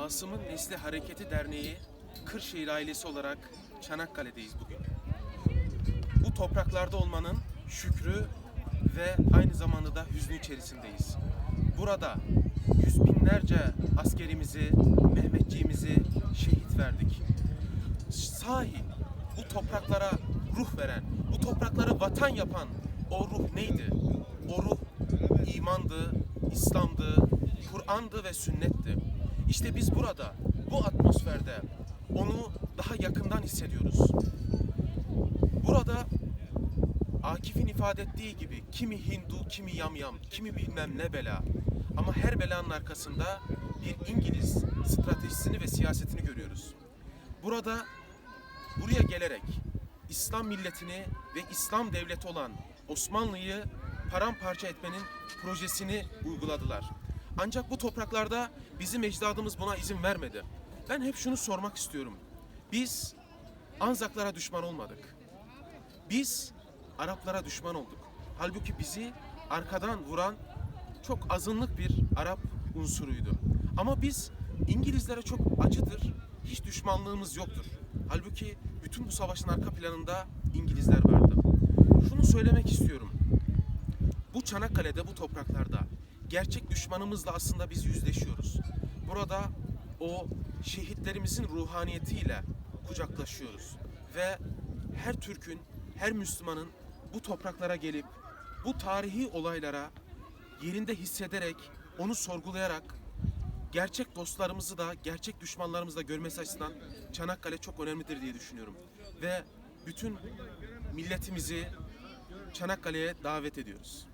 Asım'ın Nesli Hareketi Derneği Kırşehir ailesi olarak Çanakkale'deyiz bugün. Bu topraklarda olmanın şükrü ve aynı zamanda da hüznü içerisindeyiz. Burada yüz binlerce askerimizi, Mehmetçiğimizi şehit verdik. Sahi bu topraklara ruh veren, bu toprakları vatan yapan o ruh neydi? O ruh imandı, İslam'dı, Kur'an'dı ve sünnetti. İşte biz burada, bu atmosferde onu daha yakından hissediyoruz. Burada Akif'in ifade ettiği gibi kimi Hindu, kimi yamyam, kimi bilmem ne bela. Ama her belanın arkasında bir İngiliz stratejisini ve siyasetini görüyoruz. Burada buraya gelerek İslam milletini ve İslam devleti olan Osmanlı'yı paramparça etmenin projesini uyguladılar. Ancak bu topraklarda bizim ecdadımız buna izin vermedi. Ben hep şunu sormak istiyorum. Biz Anzaklara düşman olmadık. Biz Araplara düşman olduk. Halbuki bizi arkadan vuran çok azınlık bir Arap unsuruydu. Ama biz İngilizlere çok acıdır, hiç düşmanlığımız yoktur. Halbuki bütün bu savaşın arka planında İngilizler vardı. Şunu söylemek istiyorum. Bu Çanakkale'de, bu topraklarda gerçek düşmanımızla aslında biz yüzleşiyoruz. Burada o şehitlerimizin ruhaniyetiyle kucaklaşıyoruz. Ve her Türk'ün, her Müslümanın bu topraklara gelip bu tarihi olaylara yerinde hissederek, onu sorgulayarak gerçek dostlarımızı da, gerçek düşmanlarımızı da görmesi açısından Çanakkale çok önemlidir diye düşünüyorum. Ve bütün milletimizi Çanakkale'ye davet ediyoruz.